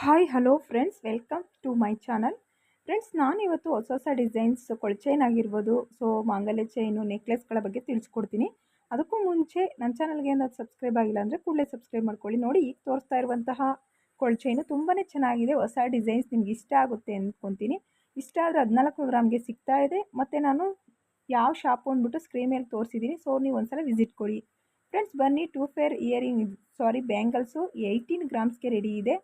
Hi hello friends welcome to my channel friends ನಾನಿವತ್ತು ಹೊಸ ಹೊಸ ಡಿಸೈನ್ಸ್ ಕೊಳಚೈನ್ ಆಗಿರ್ಬೋದು ಸೊ ಮಾಂಗಲ್ಯ ಚೈನು ನೆಕ್ಲೆಸ್ಗಳ ಬಗ್ಗೆ ತಿಳಿಸ್ಕೊಡ್ತೀನಿ. ಅದಕ್ಕೂ ಮುಂಚೆ ನನ್ನ ಚಾನಲ್ಗೆ ಏನಾದ್ರು ಸಬ್ಸ್ಕ್ರೈಬ್ ಆಗಿಲ್ಲ ಅಂದರೆ ಕೂಡಲೇ ಸಬ್ಸ್ಕ್ರೈಬ್ ಮಾಡ್ಕೊಳ್ಳಿ. ನೋಡಿ, ಈಗ ತೋರಿಸ್ತಾ ಇರುವಂತಹ ಕೊಳಚೈನು ತುಂಬಾ ಚೆನ್ನಾಗಿದೆ. ಹೊಸ ಡಿಸೈನ್ಸ್ ನಿಮ್ಗೆ ಇಷ್ಟ ಆಗುತ್ತೆ ಅಂದ್ಕೊತೀನಿ ಇಷ್ಟ ಆದರೆ ಹದಿನಾಲ್ಕು ಗ್ರಾಮ್ಗೆ ಸಿಗ್ತಾ ಇದೆ. ಮತ್ತು ನಾನು ಯಾವ ಶಾಪು ಅಂದ್ಬಿಟ್ಟು ಸ್ಕ್ರೀನ್ ಮೇಲೆ ತೋರಿಸಿದ್ದೀನಿ ಸೊ ನೀವು ಒಂದ್ಸಲ ವಿಸಿಟ್ ಕೊಡಿ. ಫ್ರೆಂಡ್ಸ್ ಬನ್ನಿ two pair earring sari bangles eighteen ಗ್ರಾಮ್ಸ್ಗೆ ready ಇದೆ.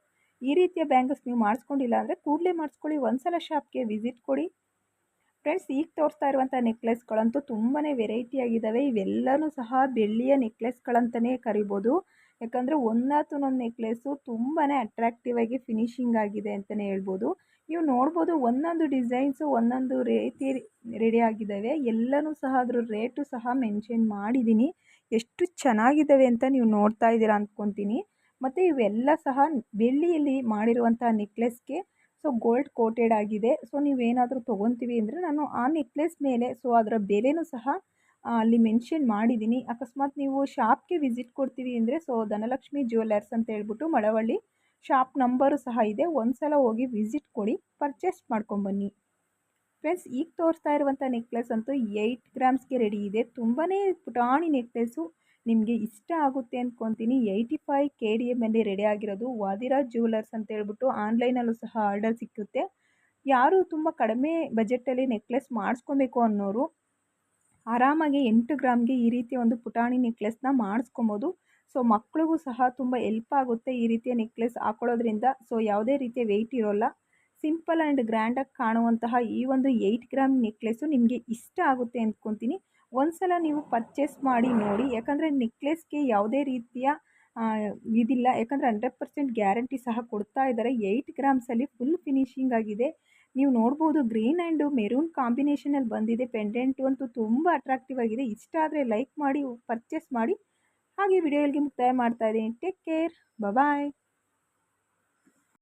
ಈ ರೀತಿಯ ಬ್ಯಾಂಗಲ್ಸ್ ನೀವು ಮಾಡಿಸ್ಕೊಂಡಿಲ್ಲ ಅಂದರೆ ಕೂಡಲೇ ಮಾಡಿಸ್ಕೊಳ್ಳಿ. ಒಂದ್ಸಲ ಶಾಪ್ಗೆ ವಿಸಿಟ್ ಕೊಡಿ. ಫ್ರೆಂಡ್ಸ್, ಈಗ ತೋರಿಸ್ತಾ ಇರುವಂಥ ನೆಕ್ಲೆಸ್ಗಳಂತೂ ತುಂಬಾ ವೆರೈಟಿ ಆಗಿದ್ದಾವೆ ಇವೆಲ್ಲನೂ ಸಹ ಬೆಳ್ಳಿಯ ನೆಕ್ಲೆಸ್ಗಳಂತಲೇ ಕರಿಬೋದು. ಯಾಕಂದರೆ ಒಂದಾತನೊಂದು ನೆಕ್ಲೆಸ್ಸು ತುಂಬಾ ಅಟ್ರಾಕ್ಟಿವ್ ಆಗಿ ಫಿನಿಶಿಂಗ್ ಆಗಿದೆ ಅಂತಲೇ ಹೇಳ್ಬೋದು. ನೀವು ನೋಡ್ಬೋದು ಒಂದೊಂದು ಡಿಸೈನ್ಸು ಒಂದೊಂದು ರೀತಿ ರೆಡಿ ಆಗಿದ್ದಾವೆ ಎಲ್ಲನೂ ಸಹ ಅದ್ರ ರೇಟು ಸಹ ಮೆನ್ಷನ್ ಮಾಡಿದ್ದೀನಿ ಎಷ್ಟು ಚೆನ್ನಾಗಿದ್ದಾವೆ ಅಂತ ನೀವು ನೋಡ್ತಾ ಇದ್ದೀರಾ ಅಂದ್ಕೊತೀನಿ. ಮತ್ತು ಇವೆಲ್ಲ ಸಹ ಬೆಳ್ಳಿಯಲ್ಲಿ ಮಾಡಿರುವಂಥ ನೆಕ್ಲೆಸ್ಗೆ ಸೊ ಗೋಲ್ಡ್ ಕೋಟೆಡ್ ಆಗಿದೆ. ಸೊ ನೀವೇನಾದರೂ ತೊಗೊತೀವಿ ಅಂದರೆ ನಾನು ಆ ನೆಕ್ಲೆಸ್ ಮೇಲೆ ಸೊ ಅದರ ಬೆಲೆನೂ ಸಹ ಅಲ್ಲಿ ಮೆನ್ಷನ್ ಮಾಡಿದ್ದೀನಿ. ಅಕಸ್ಮಾತ್ ನೀವು ಶಾಪ್ಗೆ ವಿಸಿಟ್ ಕೊಡ್ತೀವಿ ಅಂದರೆ ಸೊ ಧನಲಕ್ಷ್ಮಿ ಜ್ಯುವೆಲ್ಲರ್ಸ್ ಅಂತ ಹೇಳ್ಬಿಟ್ಟು ಮಳವಳ್ಳಿ ಶಾಪ್ ನಂಬರು ಸಹ ಇದೆ. ಒಂದು ಸಲ ಹೋಗಿ ವಿಸಿಟ್ ಕೊಡಿ ಪರ್ಚೇಸ್ ಮಾಡ್ಕೊಂಬನ್ನಿ ಫ್ರೆಂಡ್ಸ್ ಈಗ ತೋರಿಸ್ತಾ ಇರುವಂಥ ನೆಕ್ಲೆಸ್ ಅಂತೂ ಏಯ್ಟ್ ಗ್ರಾಮ್ಸ್ಗೆ ರೆಡಿ ಇದೆ. ತುಂಬಾ ಪುಟಾಣಿ ನೆಕ್ಲೆಸ್ಸು ನಿಮಗೆ ಇಷ್ಟ ಆಗುತ್ತೆ ಅಂದ್ಕೊತೀನಿ ಏಯ್ಟಿ ಫೈವ್ ಕೆ ಡಿ ಎಮ್ಮಲ್ಲಿ ರೆಡಿ ಆಗಿರೋದು ವಾದಿರಾಜ್ ಜ್ಯುವೆಲರ್ಸ್ ಅಂತ ಹೇಳ್ಬಿಟ್ಟು ಆನ್ಲೈನಲ್ಲೂ ಸಹ ಆರ್ಡರ್ ಸಿಕ್ಕುತ್ತೆ. ಯಾರು ತುಂಬ ಕಡಿಮೆ ಬಜೆಟಲ್ಲಿ ನೆಕ್ಲೆಸ್ ಮಾಡಿಸ್ಕೊಬೇಕು ಅನ್ನೋರು ಆರಾಮಾಗಿ ಎಂಟು ಗ್ರಾಮ್ಗೆ ಈ ರೀತಿಯ ಒಂದು ಪುಟಾಣಿ ನೆಕ್ಲೆಸ್ನ ಮಾಡಿಸ್ಕೊಬೋದು. ಸೊ ಮಕ್ಳಿಗೂ ಸಹ ತುಂಬ ಎಲ್ಪ್ ಆಗುತ್ತೆ ಈ ರೀತಿಯ ನೆಕ್ಲೆಸ್ ಹಾಕೊಳ್ಳೋದ್ರಿಂದ. ಸೊ ಯಾವುದೇ ರೀತಿಯ ವೆಯ್ಟ್ ಇರೋಲ್ಲ. ಸಿಂಪಲ್ ಆ್ಯಂಡ್ ಗ್ರ್ಯಾಂಡಾಗಿ ಕಾಣುವಂತಹ ಈ ಒಂದು ಏಯ್ಟ್ ಗ್ರಾಮ್ ನೆಕ್ಲೆಸ್ಸು ನಿಮಗೆ ಇಷ್ಟ ಆಗುತ್ತೆ ಅಂದ್ಕೊತೀನಿ ಒಂದು ಸಲ ನೀವು ಪರ್ಚೇಸ್ ಮಾಡಿ ನೋಡಿ, ಯಾಕಂದರೆ ನೆಕ್ಲೆಸ್ಗೆ ಯಾವುದೇ ರೀತಿಯ ಇದಿಲ್ಲ. ಯಾಕಂದರೆ ಹಂಡ್ರೆಡ್ ಪರ್ಸೆಂಟ್ ಗ್ಯಾರಂಟಿ ಸಹ ಕೊಡ್ತಾ ಇದ್ದಾರೆ. ಏಯ್ಟ್ ಗ್ರಾಮ್ಸಲ್ಲಿ ಫುಲ್ ಫಿನಿಶಿಂಗ್ ಆಗಿದೆ. ನೀವು ನೋಡ್ಬೋದು ಗ್ರೀನ್ ಆ್ಯಂಡು ಮೆರೂನ್ ಕಾಂಬಿನೇಷನಲ್ಲಿ ಬಂದಿದೆ. ಪೆಂಡೆಂಟು ಅಂತೂ ತುಂಬ ಅಟ್ರಾಕ್ಟಿವ್ ಆಗಿದೆ. ಇಷ್ಟ ಆದರೆ ಲೈಕ್ ಮಾಡಿ ಪರ್ಚೇಸ್ ಮಾಡಿ, ಹಾಗೆ ವಿಡಿಯೋಗಳಿಗೆ ಮುಕ್ತಾಯ ಮಾಡ್ತಾ ಇದ್ದೀನಿ. Take care bye